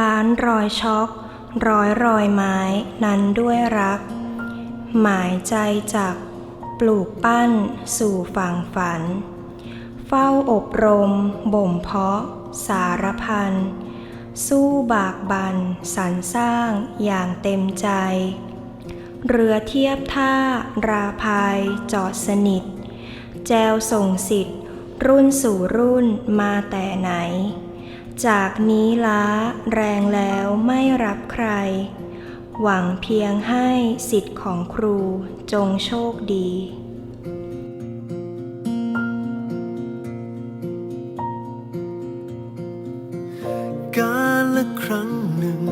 ล้านรอยช็อก ร้อยรอยไม้นั้นด้วยรัก หมายใจจากปลูกปั้นสู่ฝั่งฝัน เฝ้าอบรม บ่มเพาะ สารพัน สู้บากบันสรรสร้างอย่างเต็มใจ เรือเทียบท่า ราพายจอดสนิท แจวส่งสิทธิ์รุ่นสู่รุ่นมาแต่ไหน จากนี้ล้าแรงแล้วไม่รับใคร หวังเพียงให้สิทธิ์ของครูจงโชคดีการละครั้งหนึ่ง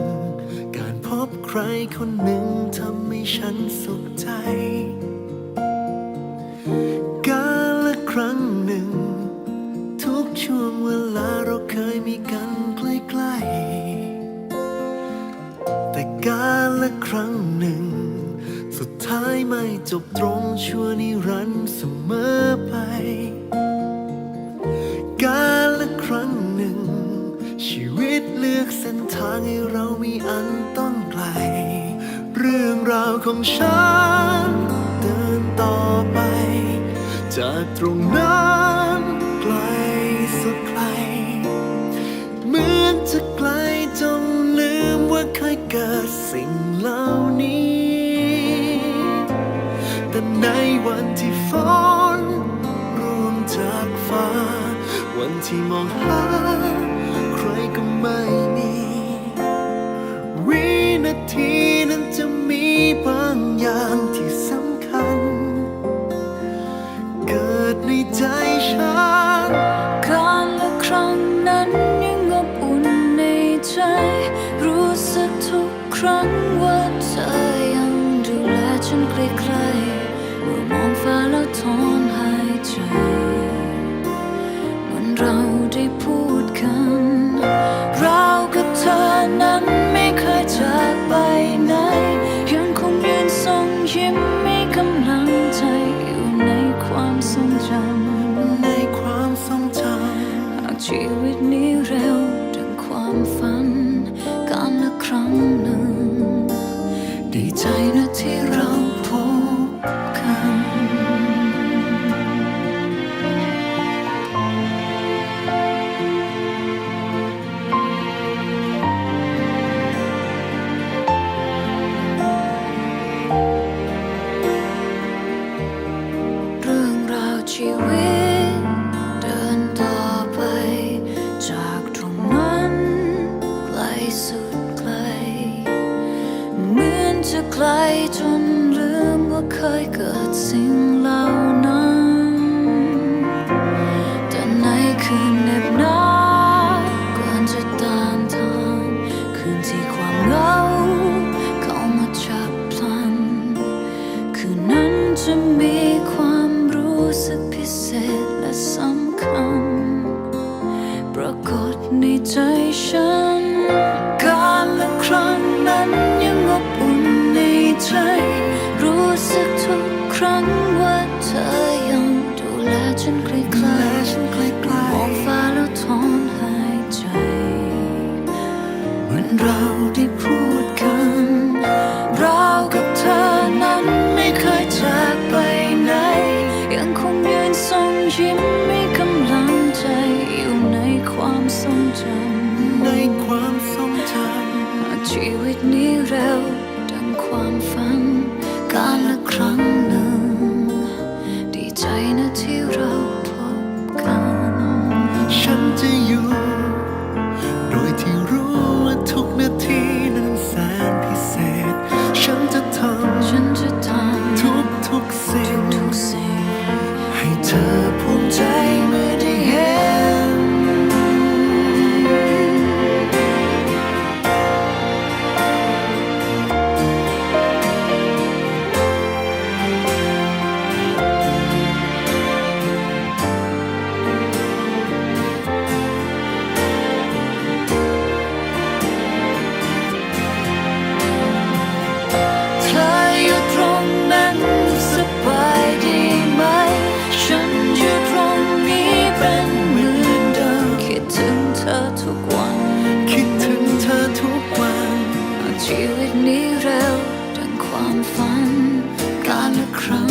การพบใครคนหนึ่งทำให้ฉันสุขใจ งชั่วนิรันดร์เสมอไป การละครั้งหนึ่ง ชีวิตเลือกเส้นทางให้เรามีอันต้องไกล เรื่องราวของฉันเดินต่อไป จากตรงนั้นไกลสุดไกล เหมือนจะไกลจนลืมว่าเคยเกิด ในวันที่ฝนร่วงจากฟ้า วันที่มองหา ใครก็ไม่มี วินาทีนั้นจะมีบางอย่างที่สำคัญ เกิดในใจฉันการละครั้งนั้นยังอบอุ่นในใจ รู้สึกทุกครั้งว่าเธอยังดูแลฉันใกล้ๆ เมื่อมองฟ้าแล้วถอนหายใจเหมือนเรา จนลืมว่าเคยเกิดสิ่งเหล่านั้นแต่ในคืนเหน็บหนาวก่อนจะตานทานคืนที่ความเหงาเข้ามาจับพลัน คืนนั้นจะมีความรู้สึกพิเศษและสำคัญ ปรากฏในใจฉัน ยิ้มมีกำลังใจอยู่ในความทรงจำในความทรงจหากชีวิตนี้เร็วดังความฝันการละครั้งหนึ่ง ดีใจนะที่เราพบกันำฉันจะ ฝันการละครั้ง